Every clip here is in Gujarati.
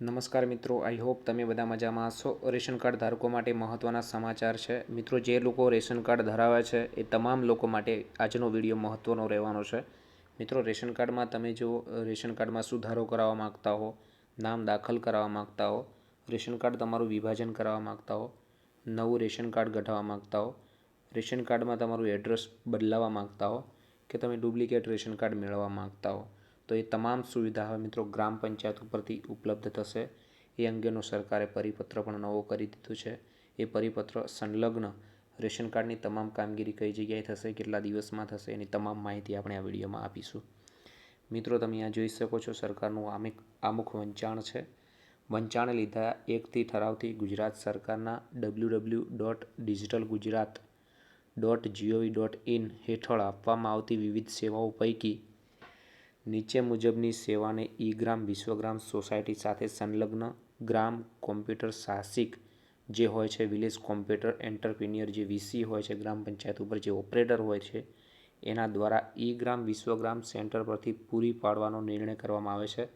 નમસ્કાર મિત્રો, આઈ હોપ તમે બધા મજામાં હશો. રેશન કાર્ડ ધારકો માટે મહત્ત્વના સમાચાર છે. મિત્રો, જે લોકો રેશન કાર્ડ ધરાવે છે, એ તમામ લોકો માટે આજનો વીડિયો મહત્ત્વનો રહેવાનો છે. મિત્રો, રેશન કાર્ડમાં તમે જો રેશન કાર્ડમાં સુધારો કરાવવા માગતા હો, નામ દાખલ કરાવવા માગતા હો, રેશન કાર્ડ તમારું વિભાજન કરાવવા માગતા હો, નવું રેશન કાર્ડ ગઢાવવા માગતા હો, રેશન કાર્ડમાં તમારું એડ્રેસ બદલાવવા માગતા હો કે તમે ડુપ્લિકેટ રેશન કાર્ડ મેળવવા માગતા હો તો એ તમામ સુવિધા હવે મિત્રો ગ્રામ પંચાયત ઉપરથી ઉપલબ્ધ થશે. એ અંગેનો સરકારે પરિપત્ર પણ નવો કરી દીધો છે. એ પરિપત્ર સંલગ્ન રેશન કાર્ડની તમામ કામગીરી કઈ જગ્યાએ થશે, કેટલા દિવસમાં થશે એની તમામ માહિતી આપણે આ વિડીયોમાં આપીશું. મિત્રો, તમે અહીંયા જોઈ શકો છો સરકારનું આમિક, આમુખ વંચાણ છે. વંચાણ લીધા એકથી ઠરાવથી ગુજરાત સરકારના W W dot digital Gujarat dot gov dot in હેઠળ આપવામાં આવતી વિવિધ સેવાઓ પૈકી નીચે મુજબની સેવાને ઈ ગ્રામ વિશ્વગ્રામ સોસાયટી સાથે સંલગ્ન ગ્રામ કોમ્પ્યુટર સાહસિક જે હોય છે, વિલેજ કોમ્પ્યુટર એન્ટરપ્રિન્યોર જે વીસી હોય છે, ગ્રામ પંચાયત ઉપર જે ઓપરેટર હોય છે, એના દ્વારા ઈ ગ્રામ વિશ્વગ્રામ સેન્ટર પરથી પૂરી પાડવાનો નિર્ણય કરવામાં આવે છે.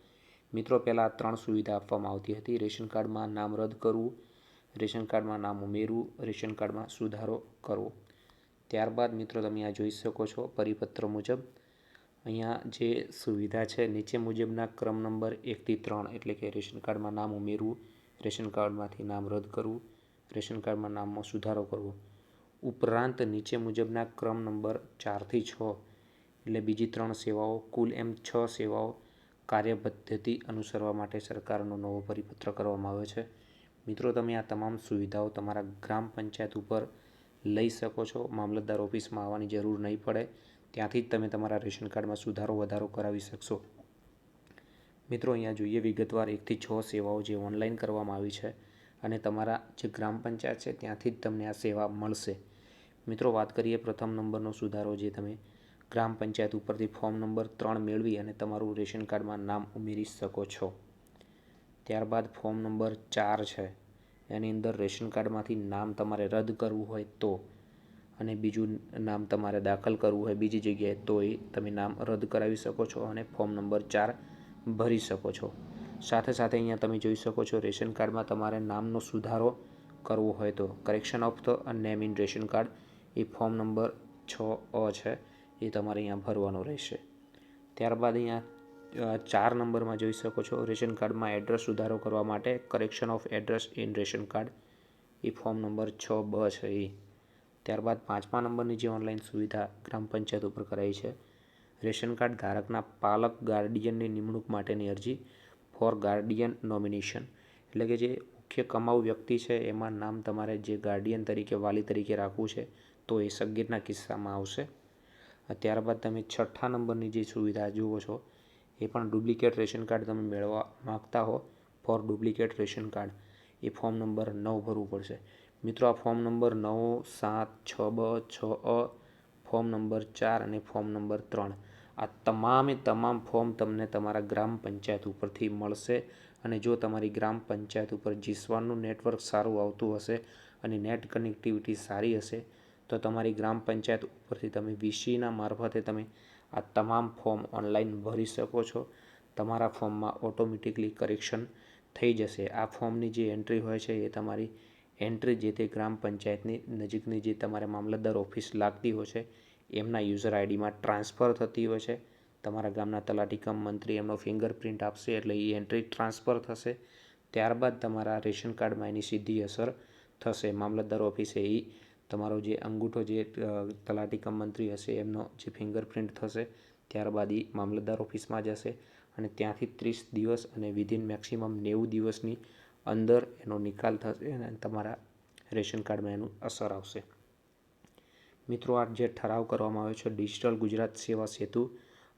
મિત્રો, પહેલાં ત્રણ સુવિધા આપવામાં આવતી હતી. રેશન કાર્ડમાં નામ રદ કરવું, રેશન કાર્ડમાં નામ ઉમેરવું, રેશન કાર્ડમાં સુધારો કરવો. ત્યારબાદ મિત્રો, તમે આ જોઈ શકો છો પરિપત્ર મુજબ અહીંયા જે સુવિધા છે, નીચે મુજબના ક્રમ નંબર એકથી ત્રણ એટલે કે રેશન કાર્ડમાં નામ ઉમેરવું, રેશન કાર્ડમાંથી નામ રદ કરવું, રેશન કાર્ડમાં નામમાં સુધારો કરવો. ઉપરાંત નીચે મુજબના ક્રમ નંબર ચારથી છ એટલે બીજી ત્રણ સેવાઓ, કુલ એમ છ સેવાઓ કાર્યપદ્ધતિ અનુસરવા માટે સરકારનો નવો પરિપત્ર કરવામાં આવ્યો છે. મિત્રો, તમે આ તમામ સુવિધાઓ તમારા ગ્રામ પંચાયત ઉપર લઈ શકો છો. મામલતદાર ઓફિસમાં આવવાની જરૂર નહીં પડે. ત્યાંથી જ તમે તમારા રેશન કાર્ડમાં સુધારો, વધારો કરાવી શકશો. મિત્રો, અહીંયા જોઈએ વિગતવાર એકથી છ સેવાઓ જે ઓનલાઈન કરવામાં આવી છે અને તમારા જે ગ્રામ પંચાયત છે ત્યાંથી જ તમને આ સેવા મળશે. મિત્રો, વાત કરીએ પ્રથમ નંબરનો સુધારો જે તમે ગ્રામ પંચાયત ઉપરથી ફોર્મ નંબર ત્રણ મેળવી અને તમારું રેશન કાર્ડમાં નામ ઉમેરી શકો છો. ત્યારબાદ ફોર્મ નંબર ચાર છે. એની અંદર રેશન કાર્ડમાંથી નામ તમારે રદ કરવું હોય તો અને બીજું નામ તમારે દાખલ કરવું હોય બીજી જગ્યાએ તો એ તમે નામ રદ કરાવી શકો છો અને ફોર્મ નંબર ચાર ભરી શકો છો. સાથે સાથે અહીંયા તમે જોઈ શકો છો રેશન કાર્ડમાં તમારે નામનો સુધારો કરવો હોય તો correction of the name in ration card A form number છ અ છે એ તમારે અહીંયા ભરવાનો રહેશે. ત્યારબાદ અહીંયા ચાર નંબરમાં જોઈ શકો છો રેશન કાર્ડમાં એડ્રેસ સુધારો કરવા માટે correction of address in ration card A form number છ બ છે એ. ત્યારબાદ પાંચમા નંબરની જે ઓનલાઈન સુવિધા ગ્રામ પંચાયત ઉપર કરાઈ છે, રેશન કાર્ડ ધારકના પાલક ગાર્ડિયનની નિમણૂક માટેની અરજી ફોર ગાર્ડિયન નોમિનેશન એટલે કે જે મુખ્ય કમાઉ વ્યક્તિ છે, એમાં નામ તમારે જે ગાર્ડિયન તરીકે, વાલી તરીકે રાખવું છે, તો એ સગીરના કિસ્સામાં આવશે. ત્યારબાદ તમે છઠ્ઠા નંબરની જે સુવિધા જુઓ છો, એ પણ ડુપ્લિકેટ રેશન કાર્ડ તમે મેળવવા માગતા હો ફોર ડુપ્લિકેટ રેશન કાર્ડ. એ ફોર્મ નંબર નવ ભરવું પડશે. મિત્રો, આ ફોર્મ નંબર નવ, સાત, છ, બ, છ, અ, ફોર્મ નંબર ચાર અને ફોર્મ નંબર ત્રણ. આ તમામે તમામ ફોર્મ તમને તમારા ગ્રામ પંચાયત ઉપરથી મળશે અને જો તમારી ગ્રામ પંચાયત ઉપર જીસવાનનું નેટવર્ક સારું આવતું હશે અને નેટ કનેક્ટિવિટી સારી હશે, તો તમારી ગ્રામ પંચાયત ઉપરથી તમે વીસીના મારફતે તમે આ તમામ ફોર્મ ઓનલાઈન ભરી શકો છો. તમારા ફોર્મમાં ઓટોમેટિકલી કરેક્શન થઈ જશે. આ ફોર્મની જે એન્ટ્રી હોય છે એ તમારી એન્ટ્રી જે તે ગ્રામ પંચાયતની નજીકની જે તમારે મામલતદાર ઓફિસ લાગતી હોય છે, એમના યુઝર આઈડીમાં ટ્રાન્સફર થતી હોય છે. તમારા ગામના તલાટી કમ મંત્રી એમનો ફિંગરપ્રિન્ટ આપશે એટલે એ એન્ટ્રી ટ્રાન્સફર થશે. ત્યારબાદ તમારા રેશન કાર્ડમાં એની સીધી અસર થશે. મામલતદાર ઓફિસે એ તમારો જે અંગૂઠો જે તલાટી કમ મંત્રી હશે એમનો જે ફિંગરપ્રિન્ટ થશે, ત્યારબાદ એ મામલતદાર ઓફિસમાં જશે. અને ત્યાંથી ત્રીસ દિવસ અને વિધિન મેક્સિમમ નેવું દિવસની અંદર એનો નિકાલ થશે અને તમારા રેશન કાર્ડમાં એનું અસર આવશે. મિત્રો, આ જે ઠરાવ કરવામાં આવ્યો છે, ડિજિટલ ગુજરાત સેવા સેતુ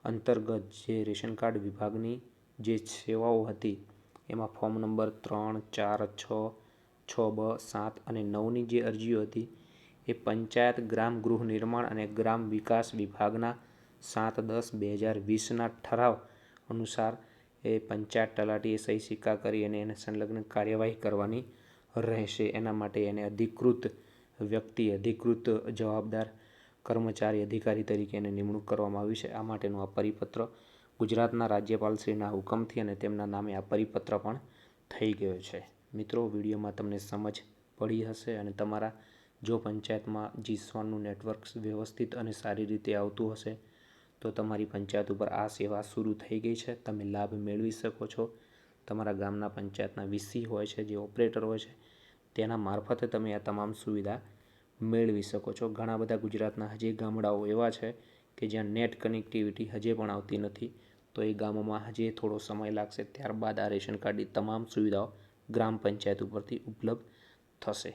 અંતર્ગત જે રેશન કાર્ડ વિભાગની જે સેવાઓ હતી, એમાં ફોર્મ નંબર ત્રણ, ચાર, છ છ, બ, સાત અને નવની જે અરજીઓ હતી, એ પંચાયત ગ્રામ ગૃહ નિર્માણ અને ગ્રામ વિકાસ વિભાગના સાત દસ બે હજાર વીસના ઠરાવ અનુસાર એ પંચાયત તલાટીએ સહી સિક્કા કરી અને એને સંલગ્ન કાર્યવાહી કરવાની રહેશે. એના માટે એને અધિકૃત વ્યક્તિ, અધિકૃત જવાબદાર, કર્મચારી, અધિકારી તરીકે એને નિમણૂક કરવામાં આવી છે. આ માટેનું આ પરિપત્ર ગુજરાતના રાજ્યપાલશ્રીના હુકમથી અને તેમના નામે આ પરિપત્ર પણ થઈ ગયો છે. મિત્રો, વિડીયોમાં તમને સમજ પડી હશે અને તમારા જો પંચાયતમાં જીસવાનનું નેટવર્ક વ્યવસ્થિત અને સારી રીતે આવતું હશે તો તમારી પંચાયત ઉપર આ સેવા શરૂ થઈ ગઈ છે. તમે લાભ મેળવી શકો છો. તમારા ગામના પંચાયતના વીસી હોય છે, જે ઓપરેટર હોય છે, તેના મારફતે તમે આ તમામ સુવિધા મેળવી શકો છો. ઘણા બધા ગુજરાતના હજી ગામડાઓ એવા છે કે જ્યાં નેટ કનેક્ટિવિટી હજે પણ આવતી નથી. તો એ ગામોમાં હજી થોડો સમય લાગશે, ત્યારબાદ આ રેશન કાર્ડની તમામ સુવિધાઓ ગ્રામ પંચાયત ઉપરથી ઉપલબ્ધ થશે.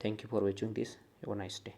Thank you for watching this have nice day